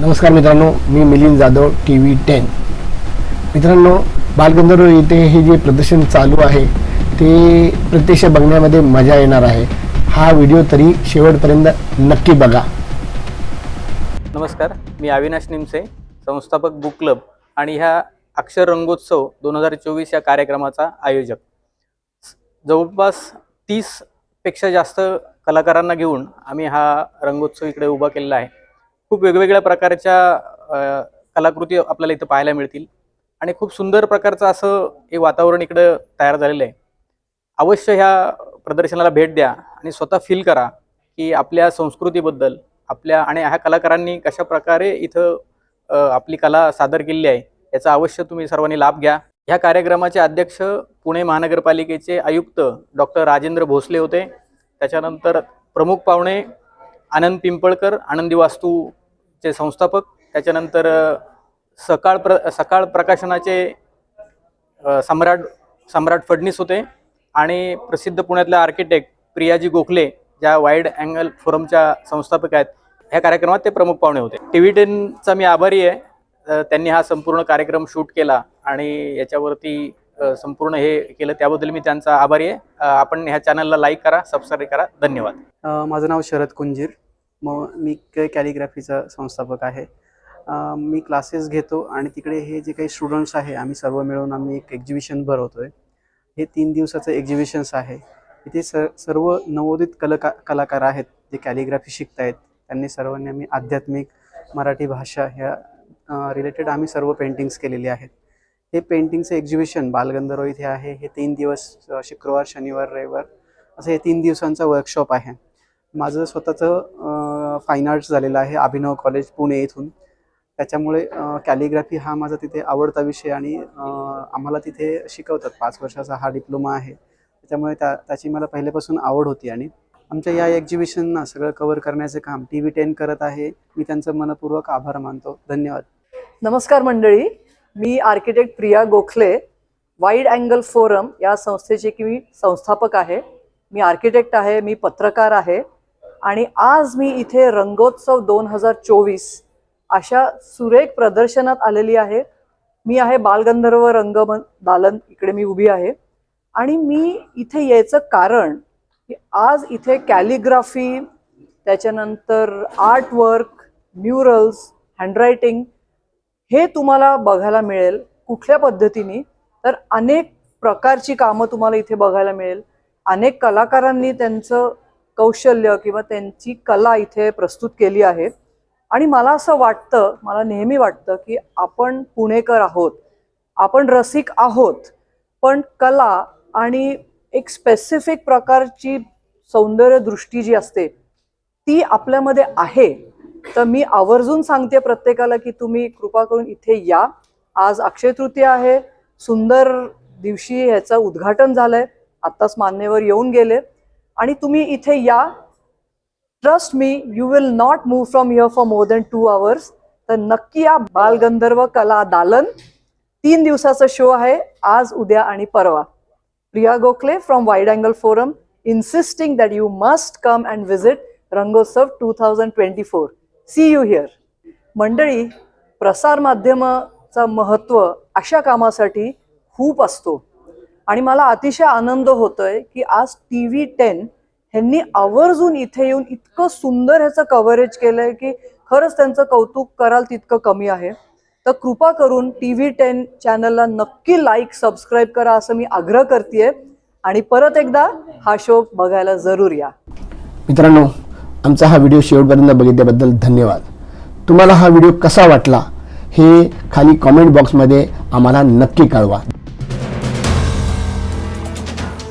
नमस्कार मित्रांनो मी Milind Jadhav T V ten. मित्रांनो बालगंधर्व इथे हे जे प्रदर्शन चालू आहे ते प्रत्यक्ष बघण्यामध्ये मजा येणार आहे. हा व्हिडिओ तरी शेवटपर्यंत नक्की बघा. नमस्कार मी अविनाश निमसे संस्थापक बुक क्लब आणि ह्या अक्षर रंगोत्सव दोन हजार चोवीस या कार्यक्रमाचा आयोजक. जवळपास तीसपेक्षा जास्त कलाकारांना घेऊन आम्ही हा रंगोत्सव इकडे उभा केलेला आहे. खूप वेगवेगळ्या प्रकारच्या कलाकृती आपल्याला इथं पाहायला मिळतील. आणि खूप सुंदर प्रकारचं असं हे वातावरण इकडं तयार झालेलं आहे. अवश्य ह्या प्रदर्शनाला भेट द्या आणि स्वतः फील करा की आपल्या संस्कृतीबद्दल आपल्या आणि ह्या कलाकारांनी कशा प्रकारे इथं आपली कला सादर केलेली आहे याचा अवश्य तुम्ही सर्वांनी लाभ घ्या. ह्या कार्यक्रमाचे अध्यक्ष पुणे महानगरपालिकेचे आयुक्त डॉक्टर राजेंद्र भोसले होते. त्याच्यानंतर प्रमुख पाहुणे आनंद पिंपळकर आनंदी चे संस्थापक त्याच्यानंतर सकाळ प्र सकाळ प्रकाशनाचे सम्राट सम्राट फडणीस होते आणि प्रसिद्ध पुण्यातल्या आर्किटेक्ट प्रियाजी गोखले ज्या वाईड अँगल फोरमच्या संस्थापक आहेत ह्या कार्यक्रमात ते प्रमुख पाहुणे होते. टी व्ही टेनचा मी आभारी आहे. त्यांनी हा संपूर्ण कार्यक्रम शूट केला आणि याच्यावरती संपूर्ण हे केलं त्याबद्दल मी त्यांचा आभारी आहे. आपण ह्या चॅनलला लाईक करा सबस्क्राईब करा. धन्यवाद. माझं नाव शरद कुंजीर. मग मी क कॅलिग्राफीचा संस्थापक आहे. मी क्लासेस घेतो आणि तिकडे हे जे काही स्टुडंट्स आहे आम्ही सर्व मिळून आम्ही एक एक्झिबिशन भरवतो आहे हे तीन दिवसाचं एक्झिबिशन्स आहे. इथे स सर्व नवोदित कलका कलाकार आहेत जे कॅलिग्राफी शिकत आहेत त्यांनी सर्वांनी आम्ही आध्यात्मिक मराठी भाषा ह्या रिलेटेड आम्ही सर्व पेंटिंग्स केलेली आहेत. हे पेंटिंगचं एक्झिबिशन बालगंधर्व इथे आहे. हे तीन दिवस शुक्रवार शनिवार रविवार असं हे तीन दिवसांचा वर्कशॉप आहे. माझं स्वतःचं फाईन आर्ट्स झालेलं आहे अभिनव कॉलेज पुणे येथून त्याच्यामुळे कॅलिग्राफी हा माझा तिथे आवडता विषय आणि आम्हाला तिथे शिकवतात. पाच वर्षाचा हा डिप्लोमा आहे. त्याच्यामुळे त्या त्याची मला पहिल्यापासून आवड होती आणि आमच्या या एक्झिबिशनना सगळं कव्हर करण्याचं काम टी व्ही टेन करत आहे. मी त्यांचं मनपूर्वक आभार मानतो. धन्यवाद. नमस्कार मंडळी. मी architect Priya Gokhale. Wide angle forum या संस्थेचे की मी संस्थापक आहे. मी आर्किटेक्ट आहे मी पत्रकार आहे. आणि आज मी इथे रंगोत्सव दोन हजार चोवीस अशा सुरेख प्रदर्शनात आलेली आहे. मी आहे बालगंधर्व रंग दालन इकडे मी उभी आहे. आणि मी इथे यायचं कारण की आज इथे कॅलिग्राफी त्याच्यानंतर आर्ट वर्क म्युरल्स हँडरायटिंग हे तुम्हाला बघायला मिळेल कुठल्या पद्धतीने. तर अनेक प्रकारची कामं तुम्हाला इथे बघायला मिळेल. अनेक कलाकारांनी त्यांचं कौशल्य किंवा त्यांची कला इथे प्रस्तुत केली आहे. आणि मला असं वाटतं मला नेहमी वाटतं की आपण पुणेकर आहोत. आपण रसिक आहोत. पण कला आणि एक स्पेसिफिक प्रकारची सौंदर्यदृष्टी जी असते ती आपल्यामध्ये आहे. तर मी आवर्जून सांगते प्रत्येकाला की तुम्ही कृपा करून इथे या. आज अक्षय तृतीया आहे. सुंदर दिवशी ह्याचं उद्घाटन झालंय. आत्ताच मान्यवर येऊन गेले. आणि तुम्ही इथे या. Trust me you will not move from here for more than two hours तर नक्की या बालगंधर्व कला दालन. तीन दिवसाचा शो आहे. आज उद्या आणि परवा. Priya Gokhale from wide angle forum insisting that you must come and visit Rangotsav two thousand twenty four see you here मंडळी प्रसारमाध्यमाचं महत्त्व अशा कामासाठी खूप असतो. आणि मला अतिशय आनंद होतोय की आज टी व्ही टेन ह्यांनी आवर्जून इथे येऊन इतकं सुंदर ह्याचं कव्हरेज केलंय की खरंच त्यांचं कौतुक कराल तितकं कमी आहे. तर कृपा करून टी व्ही टेन चॅनलला नक्की लाईक सबस्क्राईब करा असं मी आग्रह करते आणि परत एकदा हा शो बघायला जरूर या. मित्रांनो आमचा हा व्हिडिओ शेवटपर्यंत बघितल्याबद्दल धन्यवाद. तुम्हाला हा व्हिडिओ कसा वाटला हे खाली कॉमेंट बॉक्समध्ये आम्हाला नक्की कळवा.